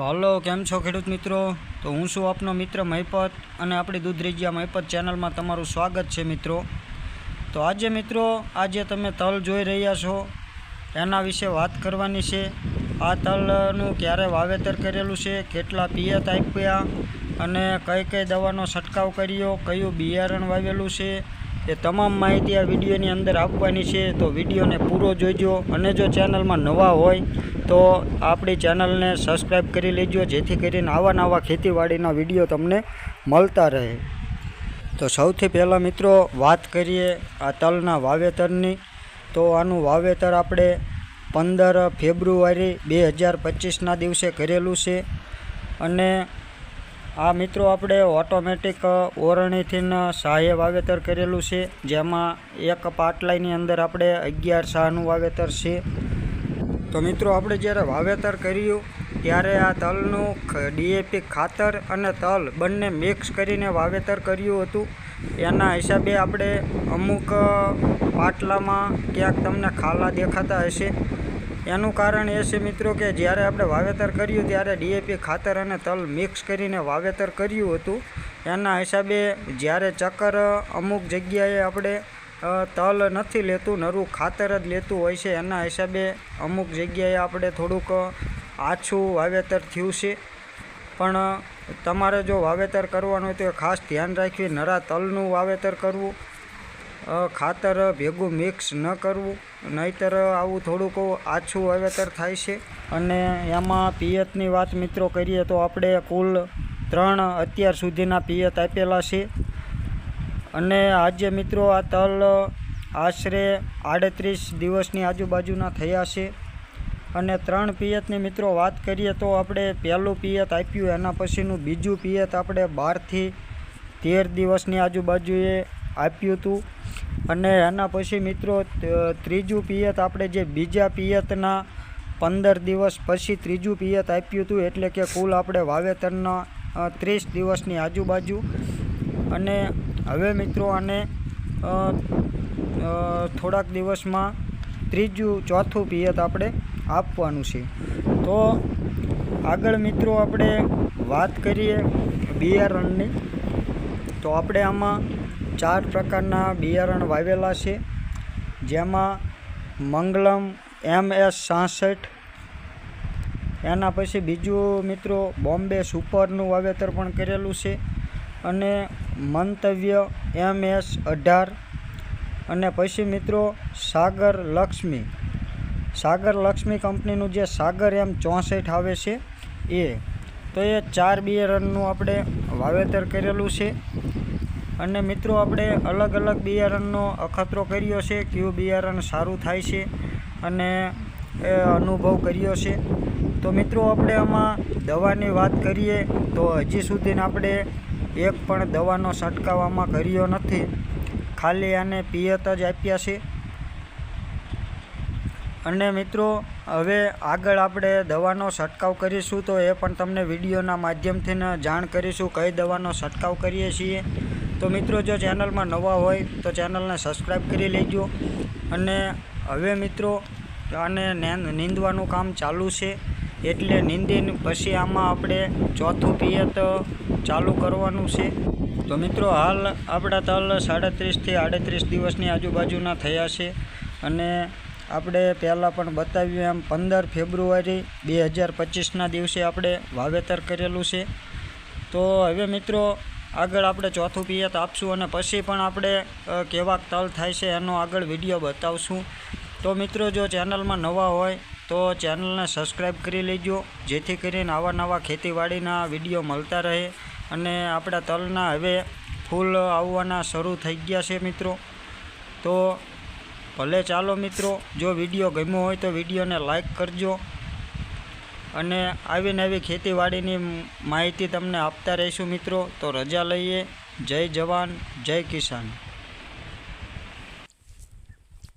તો હલો, કેમ છો ખેડૂત મિત્રો? તો હું છું આપનો મિત્ર મહિપત અને આપણી દૂધરેજિયા મહિપત ચેનલમાં તમારું સ્વાગત છે મિત્રો. તો આજે મિત્રો, આજે તમે તલ જોઈ રહ્યા છો. એના વિશે વાત કરવાની છે. આ તલનું ક્યારે વાવેતર કરેલું છે, કેટલા પિયત આપ્યા અને કઈ કઈ દવાનો છંટકાવ કર્યો, કયું બિયારણ વાવેલું છે એ તમામ માહિતી આ વિડીયોની અંદર આપવાની છે, તો વિડીયોને પૂરો જોઈજો અને જો ચેનલમાં નવા હોય, તો આપણી ચેનલને સબસ્ક્રાઈબ કરી લેજો, જેથી કરીને આવા નવા ખેતીવાડીના વીડિયો તમને મળતા રહે. તો સૌથી પહેલાં મિત્રો, વાત કરીએ આ તલના વાવેતરની. તો આનું વાવેતર આપણે પંદર ફેબ્રુઆરી બે હજાર પચીસના દિવસે કરેલું છે. અને આ મિત્રો આપણે ઓટોમેટિક ઓરણીથીન શાહે વાવેતર કરેલું છે. જેમાં એક પાટલાઈની અંદર આપણે અગિયાર શાહનું વાવેતર છે. તો મિત્રો આપણે જ્યારે વાવેતર કર્યું, ત્યારે આ તલનું ડીએપી ખાતર અને તલ બંને મિક્સ કરીને વાવેતર કર્યું હતું. એના હિસાબે આપણે અમુક પાટલામાં ક્યાંક તમને ખાલા દેખાતા હશે. એનું કારણ એ છે મિત્રો કે જ્યારે આપણે વાવેતર કર્યું ત્યારે ડીએપી ખાતર અને તલ મિક્સ કરીને વાવેતર કર્યું હતું. એના હિસાબે જ્યારે ચક્કર અમુક જગ્યાએ આપણે તલ નથી લેતું, નરું ખાતર જ લેતું હોય છે. એના હિસાબે અમુક જગ્યાએ આપણે થોડુંક આછું વાવેતર થયું છે. પણ તમારે જો વાવેતર કરવાનું હોય તો ખાસ ધ્યાન રાખવી, નરા તલનું વાવેતર કરવું ખાતર ભેગું મિક્સ ન કરવું, નહીતર આવું થોડુંક આછું વાવેતર થાય છે. અને એમાં પિયતની વાત મિત્રો કરીએ તો આપણે કુલ ત્રણ અત્યાર સુધીના પિયત આપેલા છે. અને આજે મિત્રો આ તલ આશરે આડત્રીસ દિવસની આજુબાજુના થયા છે. અને ત્રણ પિયતની મિત્રો વાત કરીએ તો આપણે પહેલું પિયત આપ્યું, એના પછીનું બીજું પિયત આપણે બારથી તેર દિવસની આજુબાજુએ આપ્યું હતું. અને એના પછી મિત્રો ત્રીજું પિયત આપણે જે બીજા પિયતના પંદર દિવસ પછી ત્રીજું પિયત આપ્યું હતું, એટલે કે કુલ આપણે વાવેતરના ત્રીસ દિવસની આજુબાજુ. અને હવે મિત્રો આને થોડાક દિવસમાં ત્રીજું, ચોથું પિયત આપણે આપવાનું છે. તો આગળ મિત્રો આપણે વાત કરીએ બિયારણની. તો આપણે આમાં ચાર પ્રકારના બિયારણ વાવેલા છે, જેમાં મંગલમ, એમ એસ સાસઠ, એના પછી બીજું મિત્રો બોમ્બે સુપરનું વાવેતર પણ કરેલું છે અને મંતવ્ય એમ એસ અઢાર, અને પછી મિત્રો સાગર લક્ષ્મી. સાગર લક્ષ્મી કંપનીનું જે સાગર એમ ચોસઠ આવે છે એ. તો એ ચાર બિયારણનું આપણે વાવેતર કરેલું છે. અને મિત્રો, આપણે અલગ અલગ બિયારણનો અખતરો કર્યો છે. કયું બિયારણ સારું થાય છે અને એ અનુભવ કર્યો છે. તો મિત્રો, આપણે આમાં દવાની વાત કરીએ તો હજી સુધીને આપણે એક પણ દવાનો છંટકાવ આમાં કર્યો નથી. ખાલી આને પિયત જ આપ્યા છે. અને મિત્રો, હવે આગળ આપણે દવાનો છંટકાવ કરીશું તો એ પણ તમને વિડીયોના માધ્યમથી જાણ કરીશું. કઈ દવાનો છંટકાવ કરીએ છીએ? તો મિત્રો, જો ચેનલમાં નવા હોય તો ચેનલને સબસ્ક્રાઈબ કરી લેજો. અને હવે મિત્રો નેન- નીંદવાનું કામ ચાલુ છે. એટલે નીંદી પછી આમાં આપણે ચોથું પિયત ચાલુ કરવાનું છે. તો મિત્રો, હાલ આપણા તલ સાડત્રીસથી આડત્રીસ દિવસની આજુબાજુના થયા છે. અને આપણે પહેલાં પણ બતાવ્યું એમ, પંદર ફેબ્રુઆરી બે હજાર પચીસના દિવસે આપણે વાવેતર કરેલું છે. તો હવે મિત્રો આગળ આપણે ચોથું પિયત આપશું અને પછી પણ આપણે કેવા તલ થાય છે એનો આગળ વીડિયો બતાવશું. તો મિત્રો, જો ચેનલમાં નવા હોય, તો ચેનલને સબસ્ક્રાઈબ કરી લેજો. જેથી કરીને આવા નવા ખેતીવાડીના વીડિયો મળતા રહે અને આપણા તલના હવે ફૂલ આવવાના શરૂ થઈ ગયા છે મિત્રો. તો ભલે ચાલો મિત્રો, જો વીડિયો ગમ્યો હોય તો વિડીયોને લાઈક કરજો. અને આવી નવી ખેતીવાડીની માહિતી તમને આપતા રહીશું મિત્રો. તો રજા લઈએ. જય જવાન, જય કિસાન.